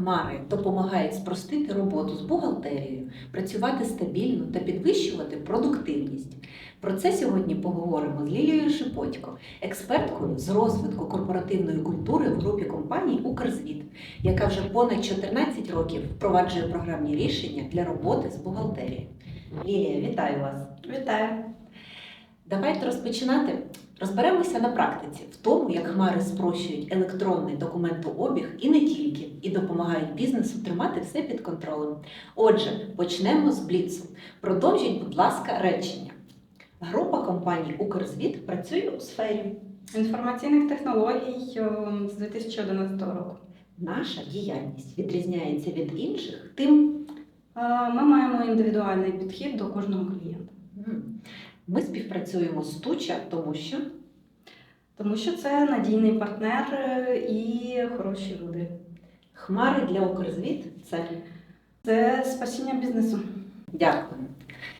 Хмари допомагають спростити роботу з бухгалтерією, працювати стабільно та підвищувати продуктивність. Про це сьогодні поговоримо з Лілією Шипотько, експерткою з розвитку корпоративної культури в групі компаній Укрзвіт, яка вже понад 14 років впроваджує програмні рішення для роботи з бухгалтерією. Лілія, вітаю вас! Вітаю. Давайте розпочинати. Розберемося на практиці в тому, як хмари спрощують електронний документообіг і не тільки, і допомагають бізнесу тримати все під контролем. Отже, почнемо з бліцу. Продовжіть, будь ласка, речення. Група компаній Укрзвіт працює у сфері. Інформаційних технологій е, з 2011 року. Наша діяльність відрізняється від інших тим, Е, Ми маємо індивідуальний підхід до кожного клієнта, ми співпрацюємо з Туча, тому що тому що це надійний партнер е, і хороші люди. хмари для Укрзвіт це Це спасіння бізнесу. Дякую.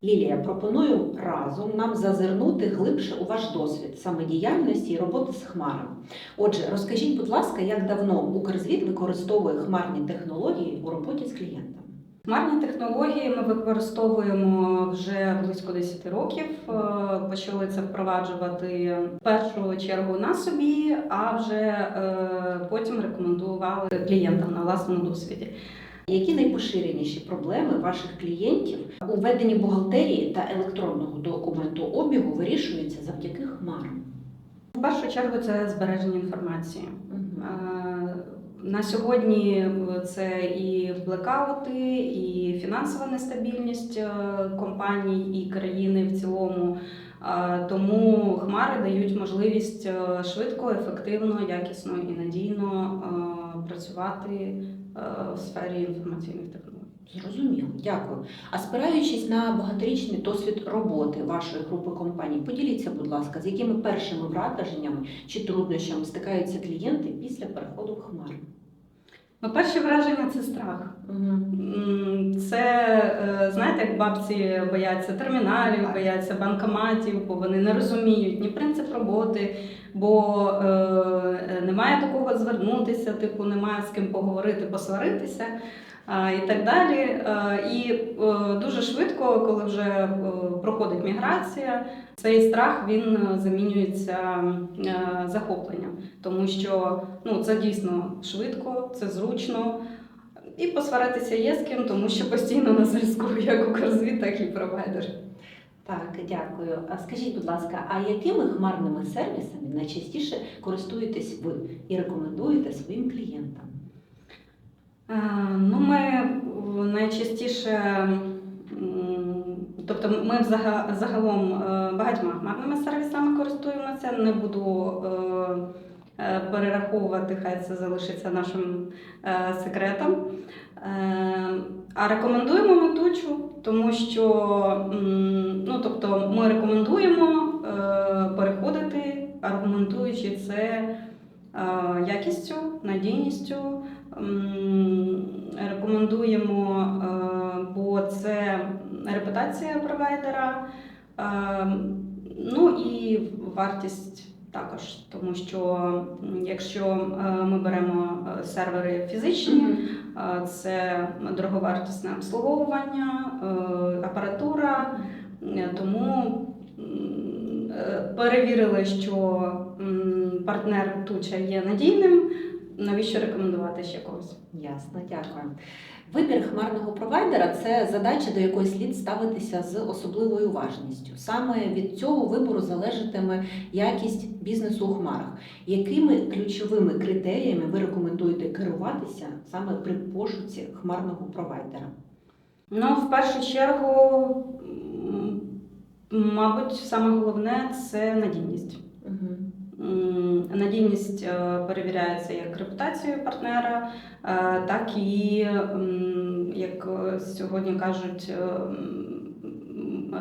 Лілія, пропоную разом нам зазирнути глибше у ваш досвід саме діяльності і роботи з хмарами. Отже, розкажіть, будь ласка, як давно Укрзвіт використовує хмарні технології у роботі з клієнтами? Хмарні технології ми використовуємо вже близько 10 років. Е, Почали це впроваджувати в першу чергу на собі, а вже е, потім рекомендували клієнтам на власному досвіді. Які найпоширеніші проблеми ваших клієнтів у веденні бухгалтерії та електронного документообігу вирішуються завдяки хмарам? В першу чергу це збереження інформації. На сьогодні це і блекаути, і фінансова нестабільність е, компаній і країни в цілому. Е, Тому хмари дають можливість е, швидко, ефективно, якісно і надійно е, працювати е, в сфері інформаційних технологій. Зрозуміло, дякую. А спираючись на багаторічний досвід роботи вашої групи компаній, поділіться, будь ласка, з якими першими враженнями чи труднощами стикаються клієнти після переходу в хмари? Ну, перші враження це страх. Це е, знаєте, як бабці бояться терміналів, бояться банкоматів, бо вони не розуміють ні принцип роботи, бо е, немає такого звернутися, типу немає з ким поговорити, посваритися. І так далі. Е, І е, дуже швидко, коли вже е, проходить міграція, цей страх він замінюється захопленням, тому що ну, це дійсно швидко, це зручно. І посваритися є з ким, тому що постійно на зв'язку як Укрзвіт, так і провайдер. Так, дякую. А скажіть, будь ласка, а якими хмарними сервісами найчастіше користуєтесь ви і рекомендуєте своїм клієнтам? Е, Ну, ми е, найчастіше, тобто ми загалом е, багатьма хмарними сервісами користуємося. Не буду перераховувати, хай це залишиться нашим секретом. А рекомендуємо ми тучу, тому що ну, тобто ми рекомендуємо переходити, аргументуючи це якістю, надійністю. М, Рекомендуємо, е, бо це репутація провайдера, е, ну і вартість також, тому що якщо е, ми беремо е, сервери фізичні, це дороговартісне обслуговування, апаратура, тому перевірили, що партнер Туча є надійним. Навіщо рекомендувати ще когось? Ясно, дякую. Вибір хмарного провайдера це задача, до якої слід ставитися з особливою уважністю. Саме від цього вибору залежатиме якість бізнесу у хмарах. Якими ключовими критеріями ви рекомендуєте керуватися саме при пошуці хмарного провайдера? Ну, в першу чергу, мабуть, саме головне це надійність. Надійність е, перевіряється як репутацією партнера, е, так і, як е, сьогодні кажуть,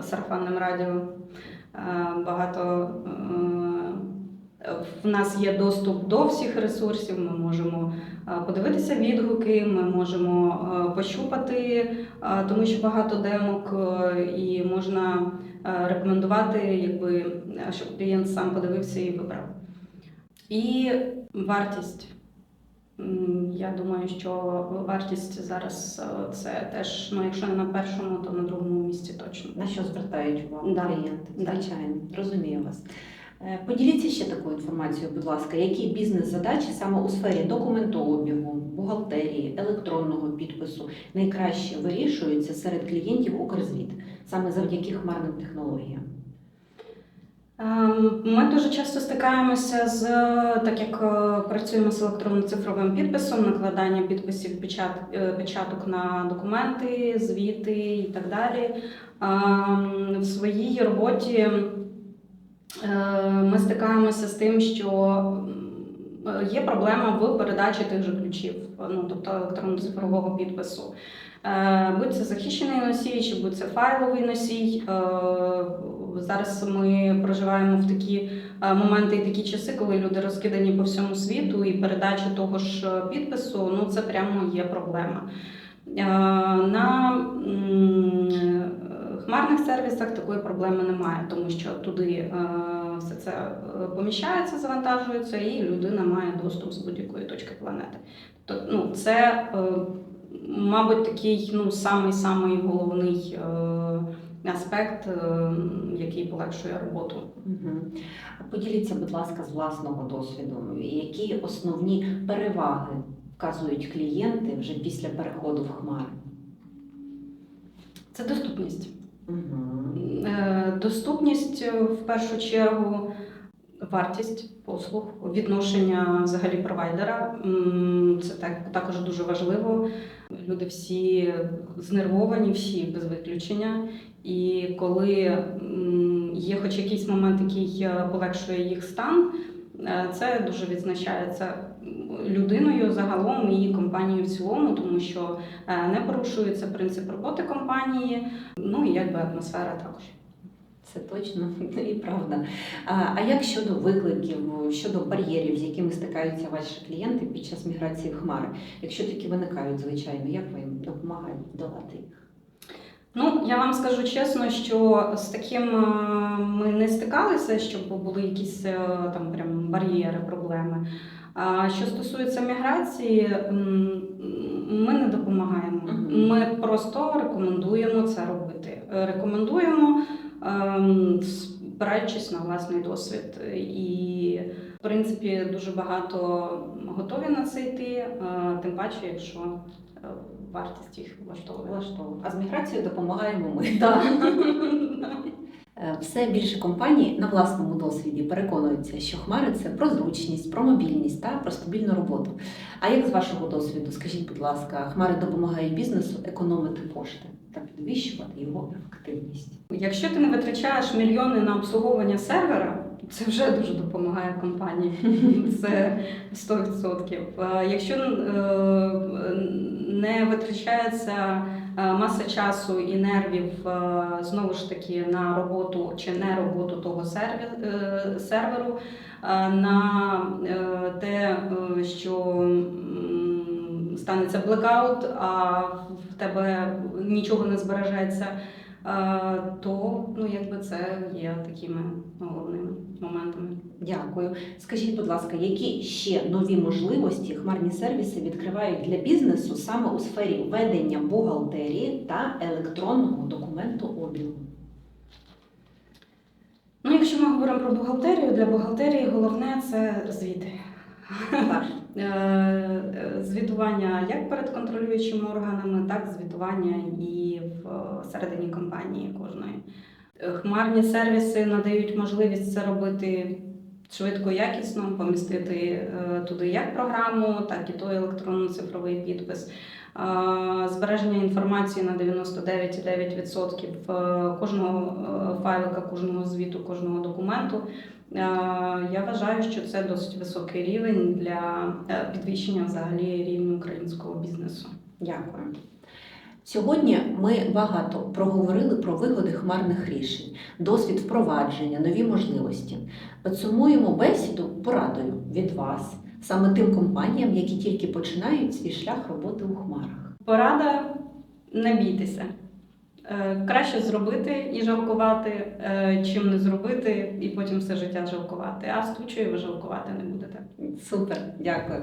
сарафанним радіо. Багато в нас є доступ до всіх ресурсів. Ми можемо подивитися відгуки, ми можемо пощупати, тому що багато демок і можна рекомендувати, якби е, щоб клієнт сам подивився і вибрав. І вартість. Я думаю, що вартість зараз е, це теж, ну якщо не на першому, то на другому місці точно. На що звертають увагу Да. клієнти? Да. Звичайно, розумію вас. Е, Поділіться ще такою інформацією, будь ласка, які бізнес-задачі саме у сфері документообігу, бухгалтерії, електронного підпису найкраще вирішуються серед клієнтів Укрзвіт, саме завдяки хмарним технологіям? Ем, Ми дуже часто стикаємося з так як е, працюємо з електронно-цифровим підписом, накладання підписів е, печаток на документи, звіти і так далі. Ем, В своїй роботі е, ми стикаємося з тим, що є проблема в передачі тих же ключів, ну тобто електронно-цифрового підпису. Е, Будь це захищений носій, чи будь це файловий носій. Е, Зараз ми проживаємо в такі е, моменти і такі часи, коли люди розкидані по всьому світу, і передача того ж підпису ну це прямо є проблема. На хмарних сервісах такої проблеми немає, тому що туди все це поміщається, завантажується, і людина має доступ з будь-якої точки планети. Тобто, ну, це, мабуть, такий ну, самий-самий головний е, аспект, е, який полегшує роботу. Поділіться, будь ласка, з власного досвіду, які основні переваги вказують клієнти вже після переходу в хмари? Це доступність. Е, Доступність в першу чергу, вартість послуг, відношення взагалі провайдера. Це так, також дуже важливо. Люди всі знервовані, всі без виключення. І коли є хоч якийсь момент, який е, полегшує їх стан, е, це дуже відзначається людиною загалом і компанією в цілому, тому що е, не порушується принцип роботи компанії, ну і якби атмосфера також. Це точно і правда. А, а як щодо викликів, щодо бар'єрів, з якими стикаються ваші клієнти під час міграції в хмари? Якщо такі виникають, звичайно, як ви їм допомагаєте долати їх? Ну, я вам скажу чесно, що з таким е, ми не стикалися, щоб були якісь е, там прям бар'єри, проблеми. А що стосується міграції, ми не допомагаємо. Ми просто рекомендуємо це робити. Рекомендуємо, спираючись на власний досвід. І, в принципі, дуже багато готові на це йти, е, тим паче, якщо е, вартість їх влаштовує. А з міграцією допомагаємо ми. Так. Е, Все більше компаній на власному досвіді переконуються, що хмари це про зручність, про мобільність та про стабільну роботу. А як з вашого досвіду, скажіть, будь ласка, хмари допомагають бізнесу економити кошти та підвищувати його ефективність? Якщо ти не витрачаєш мільйони на обслуговування сервера, це вже дуже допомагає компанії. Це 100%. Е, Якщо е, не витрачається е, маса часу і нервів е, знову ж таки на роботу чи не роботу того серверу, на те, що станеться блекаут, а в тебе нічого не збережеться. Е, то ну якби це є такими головними моментами. Дякую. Скажіть, будь ласка, які ще нові можливості хмарні сервіси відкривають для бізнесу саме у сфері ведення бухгалтерії та електронного документообігу? Ну, якщо ми говоримо про бухгалтерію, для бухгалтерії головне це звіти. Е, е, Звітування як перед контролюючими органами, так і звітування і всередині компанії кожної. Е, Хмарні сервіси надають можливість це робити швидко, якісно, помістити е, туди як програму, так і той електронно-цифровий підпис. Е, Збереження інформації на 99,9% е, кожного файлика, кожного звіту, кожного документу. Я вважаю, що це досить високий рівень для підвищення взагалі рівня українського бізнесу. Дякую. Сьогодні ми багато проговорили про вигоди хмарних рішень, досвід впровадження, нові можливості. Підсумуємо бесіду порадою від вас, саме тим компаніям, які тільки починають свій шлях роботи у хмарах. Порада не бійтеся. Е, Краще зробити і жалкувати, е, чим не зробити, і потім все життя жалкувати. А з ви жалкувати не будете. Супер, дякую.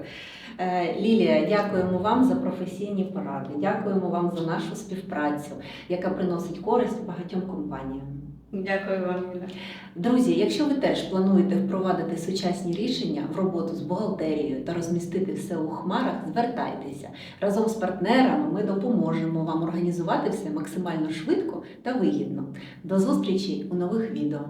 Е, Лілія, дякуємо вам за професійні поради. Дякуємо вам за нашу співпрацю, яка приносить користь багатьом компаніям. Дякую вам, Юля. Друзі, якщо ви теж плануєте впровадити сучасні рішення в роботу з бухгалтерією та розмістити все у хмарах, звертайтеся. Разом з партнерами ми допоможемо вам організувати все максимально швидко та вигідно. До зустрічі у нових відео.